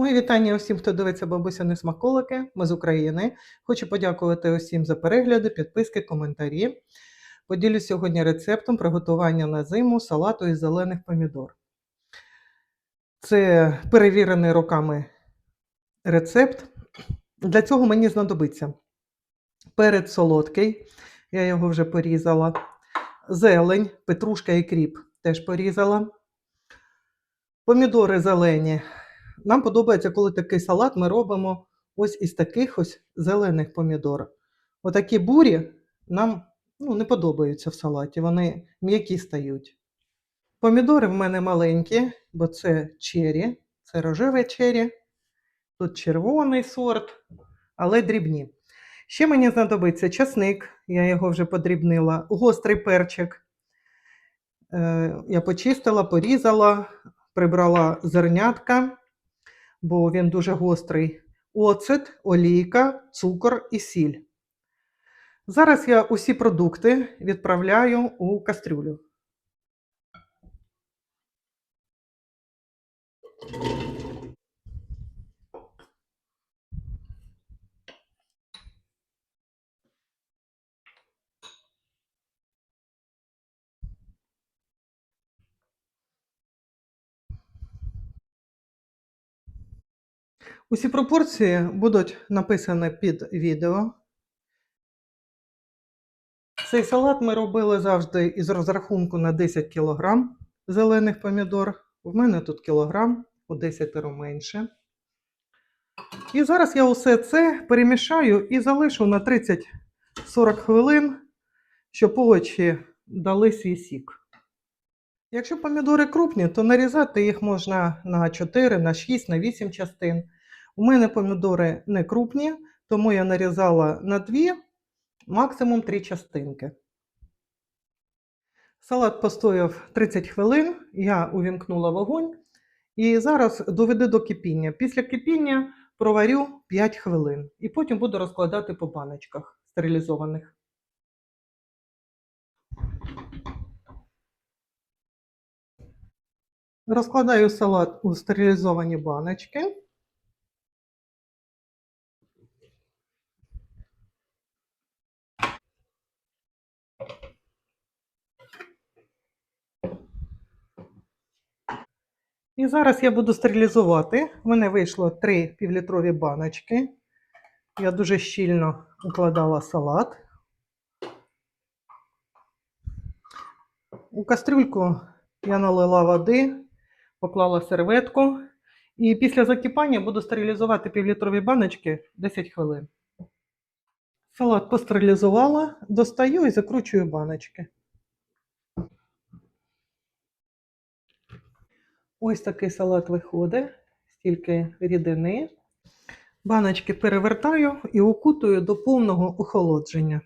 Мої вітання усім, хто дивиться бабусяни смаколики. Ми з України. Хочу подякувати усім за перегляди, підписки, коментарі. Поділюсь сьогодні рецептом приготування на зиму салату із зелених помідор. Це перевірений роками рецепт. Для цього мені знадобиться перець солодкий, я його вже порізала, зелень, петрушка і кріп теж порізала. Помідори зелені. Нам подобається, коли такий салат ми робимо ось із таких ось зелених помідор. Отакі бурі нам ну, не подобаються в салаті, вони м'які стають. Помідори в мене маленькі, бо це чері, це рожеве чері, тут червоний сорт, але дрібні. Ще мені знадобиться часник, я його вже подрібнила, гострий перчик. Е, Я почистила, порізала, прибрала зернятка, бо він дуже гострий. Оцет, олійка, цукор і сіль. Зараз я усі продукти відправляю у кастрюлю. Усі пропорції будуть написані під відео. Цей салат ми робили завжди із розрахунку на 10 кг зелених помідор. У мене тут кілограм, у 10 менше. І зараз я усе це перемішаю і залишу на 30-40 хвилин, щоб овочі дали свій сік. Якщо помідори крупні, то нарізати їх можна на 4, на 6, на 8 частин. У мене помідори не крупні, тому я нарізала на 2, максимум 3 частинки. Салат постояв 30 хвилин, я увімкнула вогонь і зараз доведу до кипіння. Після кипіння проварю 5 хвилин і потім буду розкладати по баночках стерилізованих. Розкладаю салат у стерилізовані баночки. І зараз я буду стерилізувати. У мене вийшло 3 півлітрові баночки. Я дуже щільно укладала салат. У кастрюльку я налила води, поклала серветку. І після закипання буду стерилізувати півлітрові баночки 10 хвилин. Салат постерилізувала, достаю і закручую баночки. Ось такий салат виходить, стільки рідини. Баночки перевертаю і укутую до повного охолодження.